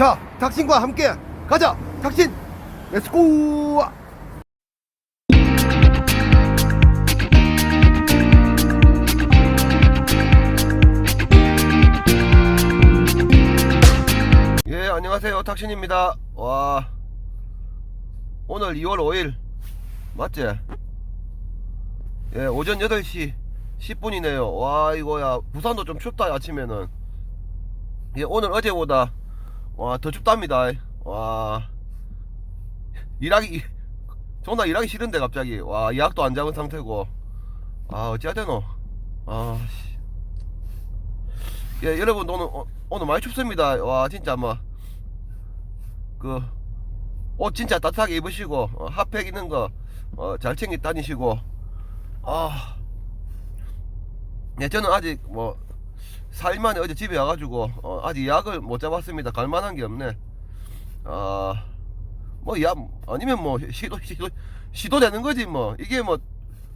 자, 탁신과 함께 가자. 탁신, 렛츠고. 예, 안녕하세요. 탁신입니다. 와, 오늘 2월 5일 맞지? 예, 오전 8시 10분이네요. 와, 이거야. 부산도 좀 춥다, 아침에는. 예, 오늘 어제보다 와, 더 춥답니다. 와. 일하기 존나 일하기 싫은데 갑자기. 와, 약도 안 잡은 상태고. 아, 어찌해야 되노? 아, 씨. 예, 여러분 오늘 어, 오늘 많이 춥습니다. 와, 진짜 뭐 그, 옷 진짜 따뜻하게 입으시고, 어, 핫팩 있는 거, 어, 잘 챙겨 다니시고, 아, 예, 저는 아직 뭐, 4일 만에 어제 집에 와가지고, 어, 아직 약을 못 잡았습니다. 갈 만한 게 없네. 아, 뭐, 약, 아니면 뭐, 시도, 시도, 시도되는 거지, 뭐. 이게 뭐,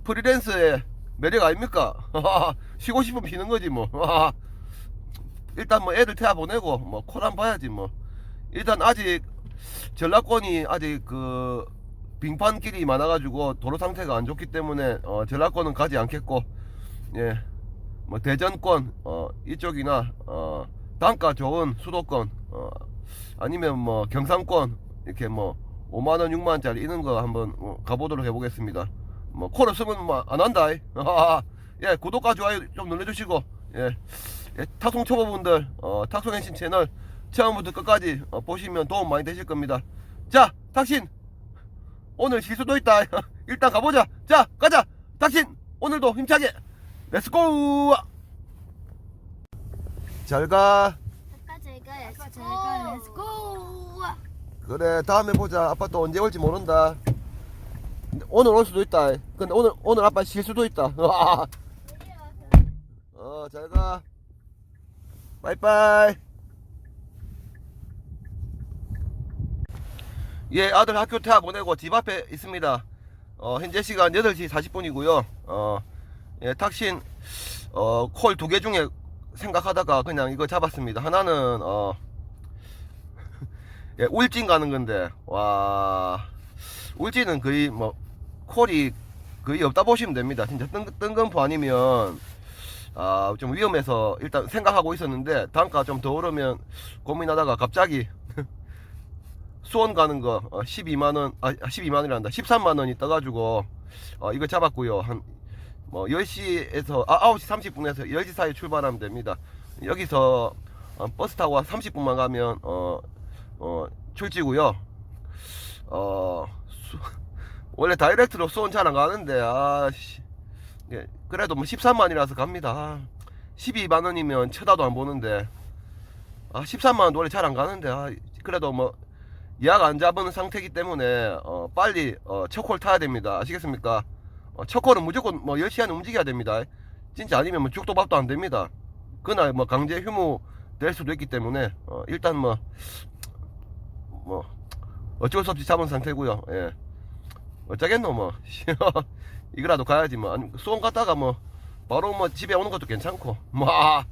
프리랜서의 매력 아닙니까? 쉬고 싶으면 쉬는 거지, 뭐. 일단 뭐, 애들 태아 보내고, 뭐, 코난 봐야지, 뭐. 일단 아직, 전라권이 아직 그, 빙판길이 많아가지고 도로 상태가 안 좋기 때문에 어, 전라권은 가지 않겠고 예, 뭐 대전권 어, 이쪽이나 어, 단가 좋은 수도권 어, 아니면 뭐 경상권 이렇게 뭐 5만 원, 6만 원짜리 이런 거 한번 어, 가보도록 해보겠습니다. 뭐 코를 쓰면 뭐 안 한다. 예, 구독과 좋아요 좀 눌러주시고 예, 예 탁송 초보분들 어, 탁송 행신 채널 처음부터 끝까지 어, 보시면 도움 많이 되실 겁니다. 자, 탁신 오늘 실수도 있다. 일단 가보자. 자, 가자. 탁신 오늘도 힘차게. 렛츠고. 잘 가. 아까 제가 렛츠 제가 렛츠고 그래 다음에 보자. 아빠 또 언제 올지 모른다. 근데 오늘 올 수도 있다. 근데 오늘 오늘 아빠 쉴 수도 있다. 어, 잘 가. 빠이빠이. 예, 아들 학교 퇴학 보내고 집 앞에 있습니다. 어, 현재 시간 8시 40분이고요. 어, 예, 탁신, 어, 콜 두 개 중에 생각하다가 그냥 이거 잡았습니다. 하나는, 어, 예, 울진 가는 건데, 와, 울진은 거의 뭐, 콜이 거의 없다 보시면 됩니다. 진짜 뜬, 뜬금포 아니면, 아, 좀 위험해서 일단 생각하고 있었는데, 단가 좀 더 오르면 고민하다가 갑자기 수원 가는 거 12만 원, 아, 12만 원이란다. 13만 원이 떠가지고, 어, 이거 잡았고요. 한, 뭐, 10시에서, 아, 9시 30분에서 10시 사이에 출발하면 됩니다. 여기서, 어, 버스 타고 30분만 가면, 어, 어, 출지고요 어, 수- 원래 다이렉트로 수원 잘 안 가는데, 아, 씨. 예, 그래도 뭐 13만이라서 갑니다. 아, 12만 원이면 쳐다도 안 보는데, 아, 13만원도 원래 잘 안 가는데, 아, 그래도 뭐, 예약 안 잡은 상태이기 때문에 어, 빨리 어, 첫콜 타야 됩니다. 아시겠습니까? 어, 첫콜은 무조건 뭐 10시 안에 움직여야 됩니다. 진짜 아니면 뭐 죽도 밥도 안 됩니다. 그날 뭐 강제 휴무 될 수도 있기 때문에 어, 일단 뭐, 뭐 어쩔 수 없이 잡은 상태고요. 예. 어쩌겠노 뭐 이거라도 가야지 뭐 아니, 수원 갔다가 뭐 바로 뭐 집에 오는 것도 괜찮고 뭐, 아,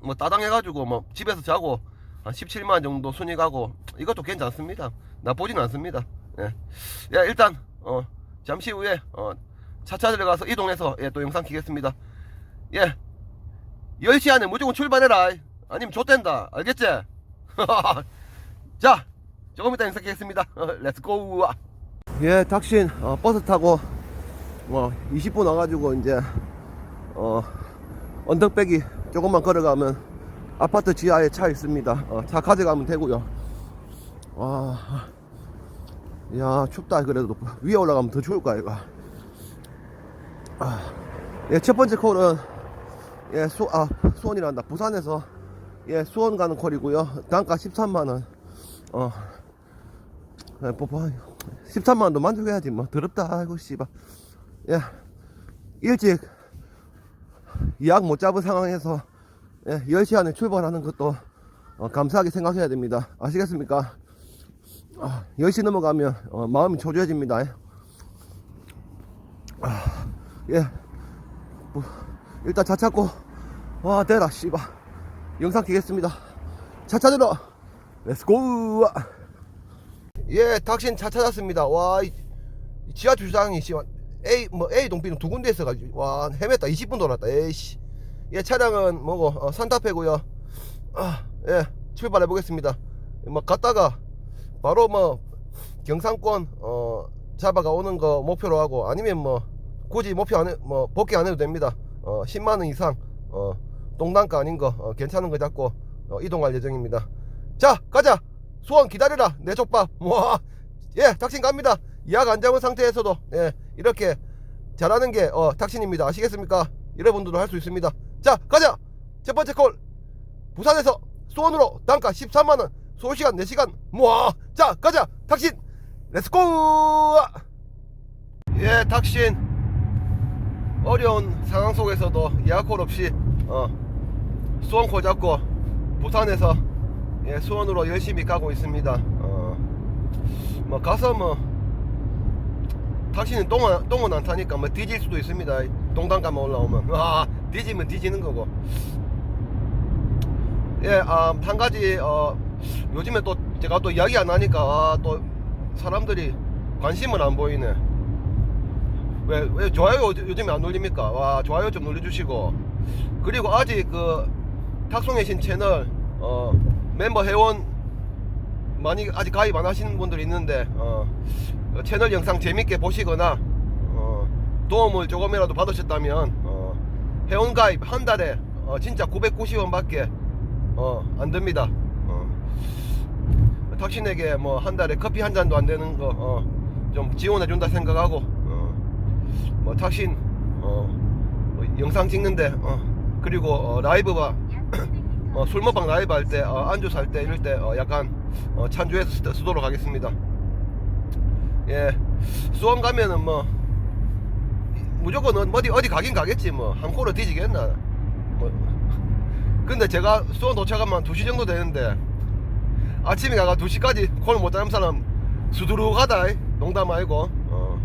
뭐 따당해가지고 뭐 집에서 자고 한 17만 정도 순위 가고 이것도 괜찮습니다. 나쁘진 않습니다. 예. 예, 일단 어 잠시 후에 어 차차 들어가서 이동해서 예, 또 영상 키겠습니다. 예. 10시 안에 무조건 출발해라. 아니면 좆된다. 알겠지? 자, 조금 이따 영상 키겠습니다. 렛츠고. 예, 탁신 어, 버스 타고 뭐 20분 와가지고 이제 어 언덕배기 조금만 걸어가면 아파트 지하에 차 있습니다. 어, 차 가져가면 되고요. 와, 야 춥다 그래도 위에 올라가면 더 추울 거야 이거. 아, 예, 첫 번째 콜은 예, 수, 아, 수원이란다. 부산에서 예, 수원 가는 콜이고요. 단가 13만 원. 어, 예, 뭐, 뭐, 13만 원도 만족해야지 뭐 더럽다. 아이고 씨발. 예, 일찍 예약 못 잡은 상황에서 예, 10시 안에 출발하는 것도 어, 감사하게 생각해야 됩니다. 아시겠습니까? 아, 10시 넘어가면 어, 마음이 초조해집니다. 아, 예. 뭐, 일단 차 찾고 와 대라 씨발 영상 키겠습니다. 차 찾으러 렛츠고 예 탁신 차 찾았습니다. 와 이- 이 지하 주차장이 씨 A 뭐 A 동비는 두 군데 있어가지고 와 헤맸다. 20분 돌았다. 에이씨. 예 차량은 뭐고 어, 산타페고요. 아, 예 출발해 보겠습니다. 뭐 갔다가 바로 뭐 경상권 어 잡아가 오는 거 목표로 하고 아니면 뭐 굳이 목표 안 해, 뭐 복귀 안 해도 됩니다. 어 10만 원 이상 어 동단가 아닌 거 어, 괜찮은 거 잡고 어, 이동할 예정입니다. 자 가자! 소원 기다려라! 내 족밥! 와예 탁신 갑니다! 예약 안 잡은 상태에서도 예 이렇게 잘하는 게 어, 탁신입니다. 아시겠습니까? 여러분들도 할 수 있습니다. 자 가자! 첫 번째 콜! 부산에서 수원으로 단가 13만원 소요시간 4시간 모아. 자 가자. 탁신 렛츠고! 예 탁신. 어려운 상황 속에서도 예약콜 없이 어, 수원콜 잡고 부산에서 예, 수원으로 열심히 가고 있습니다. 어, 뭐 가서 뭐 탁신은 똥은, 똥은 안 타니까 뭐 뒤질 수도 있습니다. 동단가만 올라오면. 아 뒤지면 뒤지는 거고. 예, 아, 한 가지 어, 요즘에 또 제가 또 이야기 안 하니까 아, 또 사람들이 관심을 안 보이네. 왜, 왜 좋아요 요- 요즘에 안 눌립니까? 와, 좋아요 좀 눌러주시고. 그리고 아직 그 탁송의 신 채널 어, 멤버 회원 많이 아직 가입 안 하시는 분들이 있는데 어, 어, 채널 영상 재밌게 보시거나 어, 도움을 조금이라도 받으셨다면 어, 회원 가입 한 달에 어, 진짜 990원 밖에 어, 안 됩니다. 어. 탁신에게 뭐 한 달에 커피 한 잔도 안 되는 거 어, 좀 지원해 준다 생각하고 어, 뭐 탁신 어, 뭐 영상 찍는데 어, 그리고 어, 라이브가 어, 술 먹방 라이브 할 때 어, 안주 살 때 이럴 때 어, 약간 어, 찬조해서 쓰, 쓰도록 하겠습니다. 예, 수원 가면은 뭐 무조건 어- 어디 어디 가긴 가겠지 뭐 한 코로 뒤지겠나 뭐 근데 제가 수원 도착하면 2시 정도 되는데 아침에 가가 2시까지 콜못 하는 사람 수두룩하다 이. 농담 아니고 어.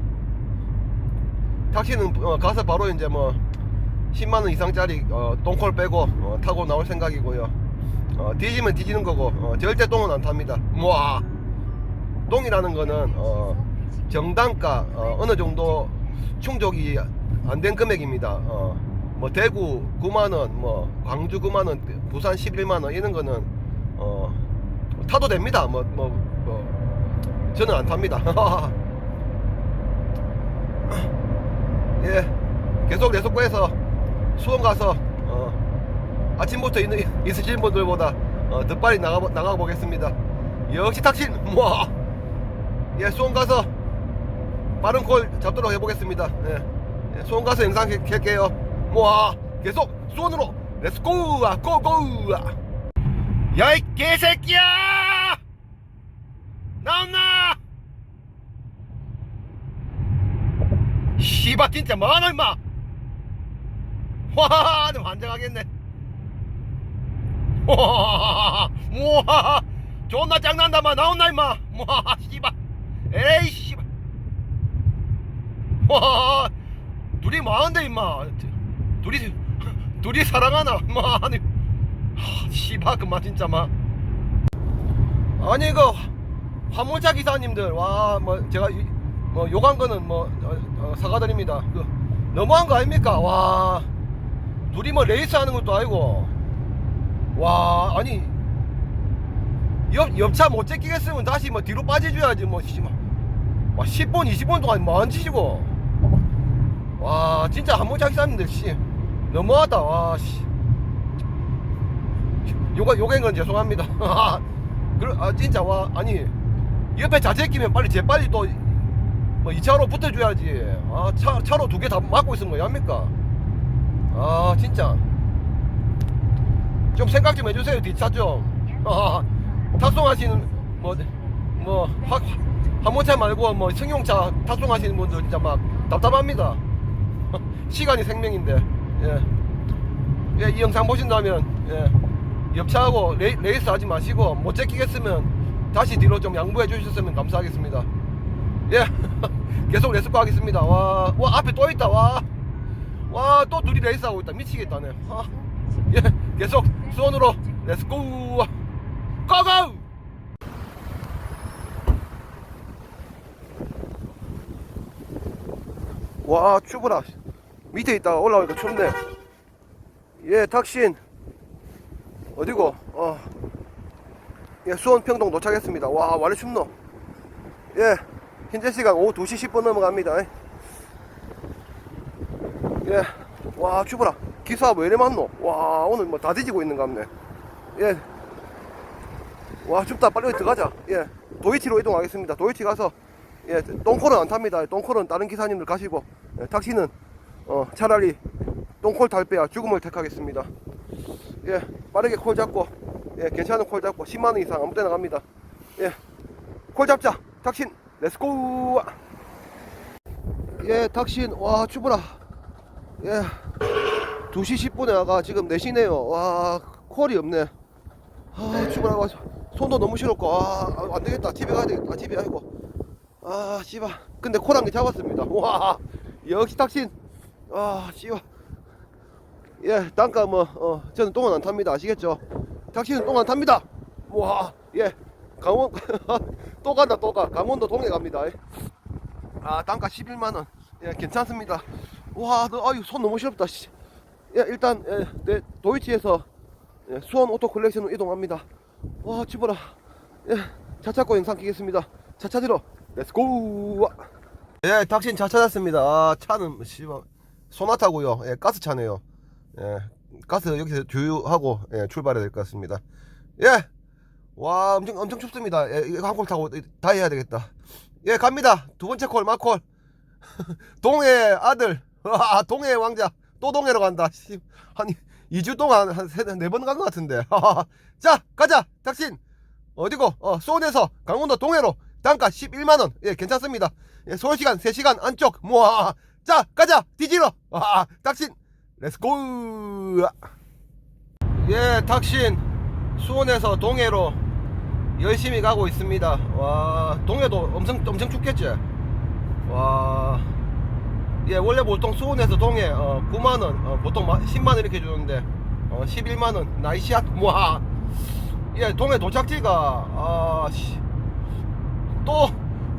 택시는 어, 가서 바로 이제 뭐 10만원 이상짜리 어, 똥콜 빼고 어, 타고 나올 생각이고요 어, 뒤지면 뒤지는 거고 어, 절대 똥은 안 탑니다 모아 똥이라는 거는 어, 정당가 어, 어느 정도 충족이 안 된 금액입니다. 어, 뭐 대구 9만 원, 뭐 광주 9만 원, 부산 11만 원 이런 거는 어, 타도 됩니다. 뭐, 뭐, 뭐 저는 안 탑니다. 예, 계속 내속구에서 수원 가서 어, 아침부터 있는, 있으신 분들보다 어, 더 빨리 나가 나가 보겠습니다. 역시 탁신 뭐. 예, 수원 가서 빠른 콜 잡도록 해보겠습니다. 예, 예, 수원 가서 영상 켤- 켤게요. 모아 계속 수원으로 렛츠고 아 고고 야 이 개새끼야 나온나 씨발 진짜 뭐하노 임마 와, 좀 환장하겠네. 와, 우와, 존나 짱난다 마 나온나 임마. 와, 씨발. 에이 씨발. 와, 둘이 뭐하는데 임마. 둘이 둘이 사랑하나? 마 아니, 하, 씨발 그만 진짜 마. 아니 그 화물차 기사님들 와 뭐 제가 이- 뭐 욕한 거는 뭐 어, 어, 사과드립니다. 그 너무한 거 아닙니까? 와 둘이 뭐 레이스 하는 것도 아니고 와 아니 옆 옆차 못 제끼겠으면 다시 뭐 뒤로 빠져줘야지 뭐 씨발 와 10분 20분 동안 뭐한 짓이고 와 진짜 한모차 기사님들 씨 너무하다 와씨 요가 요갱 건 죄송합니다. 그래 아 진짜 와 아니 옆에 자제 끼면 빨리 재빨리 또 뭐 2차로 붙어줘야지. 아 차, 차로 두 개 다 막고 있으면 뭐 합니까? 아 진짜. 좀 생각 좀 해주세요 뒷차 좀. 아, 탑송하시는 뭐뭐 화물차 말고 뭐 승용차 탑송하시는 분들 진짜 막 답답합니다. 시간이 생명인데. 예. 예, 이 영상 보신다면 예, 옆차하고 레, 레이스 하지 마시고 못 제끼겠으면 다시 뒤로 좀 양보해 주셨으면 감사하겠습니다. 예. 계속 레스코 하겠습니다. 와, 와 앞에 또 있다. 와 와 또 둘이 레이스하고 있다. 미치겠다네. 아, 예 계속 수원으로 레스코. 고고! 와 추구라 밑에 있다가 올라오니까 춥네. 예 탁신. 어디고? 어. 예 수원 평동 도착했습니다. 와 원래 춥노? 예 현재 시간 오후 2시 10분 넘어갑니다. 예 와 추브라. 기사 왜 이래 많노? 와 오늘 뭐 다 뒤지고 있는 것 같네. 예 와 춥다. 빨리 들어가자. 예. 도이치로 이동하겠습니다. 도이치 가서 예, 똥콜은 안 탑니다. 똥콜은 다른 기사님들 가시고 예, 택시는 어, 차라리 똥콜 탈 빼야 죽음을 택하겠습니다. 예, 빠르게 콜 잡고 예, 괜찮은 콜 잡고 10만 원 이상 아무 데나 갑니다. 예, 콜 잡자. 탁신 렛츠고. 예, 탁신 와 추브라. 예, 2시 10분에 와가 지금 4시네요. 와 콜이 없네. 아 추브라 와 손도 너무 시렵고 아, 안 되겠다. 집에 가야 되겠다. 집에 아이고. 아 씨발 근데 코랑이 잡았습니다 와 역시 탁신 아 씨발 예 단가 뭐 어 저는 똥은 안 탑니다. 아시겠죠? 탁신은 똥안 탑니다. 와 예 강원 또 간다 또 가. 강원도 동해 갑니다. 아 단가 11만원. 예 괜찮습니다. 와 너 아유 손 너무 시렵다 씨. 예 일단 예, 내 도이치에서 예, 수원 오토 컬렉션으로 이동합니다. 와 집어라. 예 차차고 영상 끼겠습니다. 차차 들어. 렛츠고 예 탁신 차 찾았습니다. 아, 차는 씨발 소나타고요. 예 가스 차네요 예 가스 여기서 주유하고 예, 출발해야 될 것 같습니다. 예 와 엄청 엄청 춥습니다. 예 이거 한콜 타고 다 해야 되겠다. 예 갑니다. 두 번째 콜 마콜 동해 아들. 아, 동해 왕자. 또 동해로 간다. 씨, 한 2주 동안 한네번 간 것 같은데. 자 가자. 탁신 어디고? 어 수원에서 강원도 동해로. 단가 11만 원. 예 괜찮습니다. 예, 소요시간 3시간 안쪽. 모아 자 가자. 뒤지러 아 탁신 렛츠고 예 탁신. 수원에서 동해로 열심히 가고 있습니다. 와 동해도 엄청 엄청 춥겠지? 와 예 원래 보통 수원에서 동해 어, 9만 원 어, 보통 10만 원 이렇게 주는데 어, 11만 원. 나이시앗 모아 예 동해 도착지가 아 씨. 또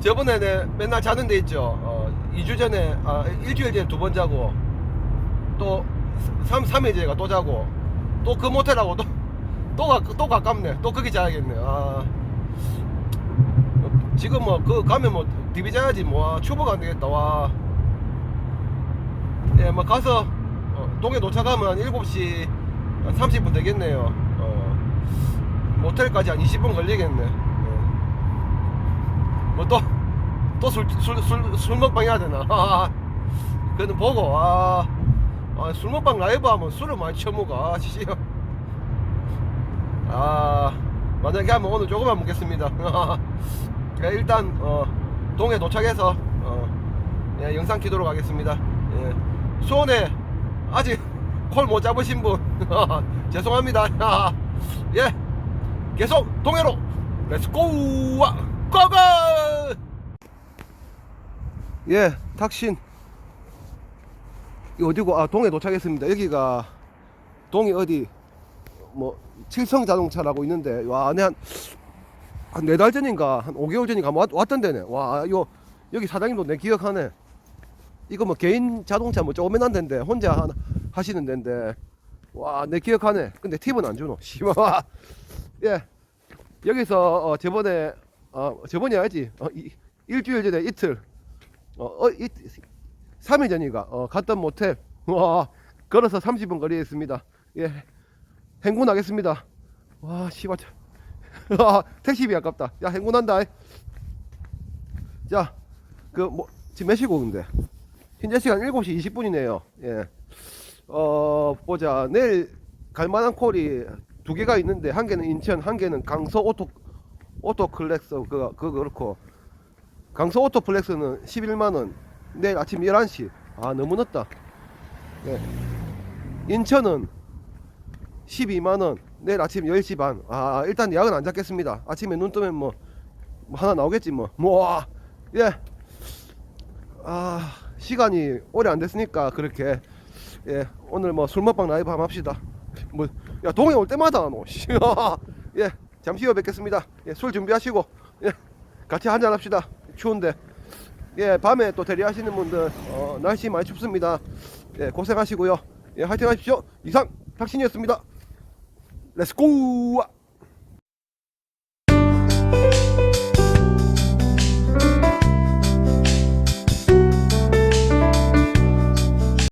저번에 내 맨날 자는 데 있죠. 어, 2주 전에 아 일주일 전에 두 번 자고 또 3, 3일 전에 또 자고 또 그 모텔하고 또 또 가, 또 가깝네. 또 거기 자야겠네. 아. 지금 뭐 그 가면 뭐 디비 자야지 뭐 추버가 안 되겠다. 와. 예, 뭐 가서 어, 동해 도착하면 한 7시 한 30분 되겠네요. 어. 모텔까지 한 20분 걸리겠네. 예. 뭐또 또 술 술술술 먹방 해야 되나? 그는 보고 아, 아, 술 먹방 라이브 하면 술을 많이 처먹어. 아, 씨. 아, 만약에 하면 오늘 조금만 먹겠습니다. 예, 일단 어, 동해 도착해서 어, 예, 영상 키도록 하겠습니다. 예. 수원에 아직 콜 못 잡으신 분 죄송합니다. 예, 계속 동해로 렛츠고! 고고! 예, 탁신. 이 어디고? 아, 동해 도착했습니다. 여기가 동해 어디 뭐 칠성 자동차라고 있는데 와, 안에 한한네 달 전인가 한 5개월 전인가 왔, 왔던 데네. 와, 이거 여기 사장님도 내 기억하네. 이거 뭐 개인 자동차 뭐 조그만한 데인데 혼자 하, 하시는 데인데 와, 내 기억하네. 근데 팁은 안 주노. 씨발. 예. 여기서 어, 저번에 어, 저번이 알지? 어, 이, 일주일 전에 이틀, 어, 어 이, 3일 전인가, 어, 갔던 모텔, 와, 걸어서 30분 거리에 있습니다. 예, 행군하겠습니다. 와, 씨발, 참. 아, 택시비 아깝다. 야, 행군한다. 자, 그, 뭐, 지금 몇 시고, 근데? 현재 시간 7시 20분이네요. 예. 어, 보자. 내일 갈 만한 콜이 두 개가 있는데, 한 개는 인천, 한 개는 강서 오토, 오토 클렉스 그거 그거 그렇고 강서 오토 플렉스는 11만 원 내일 아침 11시. 아 너무 늦다. 네. 인천은 12만원. 내일 아침 10시 반 아 일단 약은 안 잡겠습니다. 아침에 눈 뜨면 뭐, 뭐 하나 나오겠지 뭐뭐예아 시간이 오래 안 됐으니까 그렇게. 예. 오늘 뭐 술 먹방 라이브 한번 합시다. 뭐 야 동해 올 때마다 뭐예. 잠시 후에 뵙겠습니다. 예, 술 준비하시고. 예, 같이 한잔 합시다. 추운데 예, 밤에 또 대리하시는 분들 어, 날씨 많이 춥습니다. 예, 고생하시고요. 예, 화이팅 하십시오. 이상 탁신이었습니다. 렛츠고!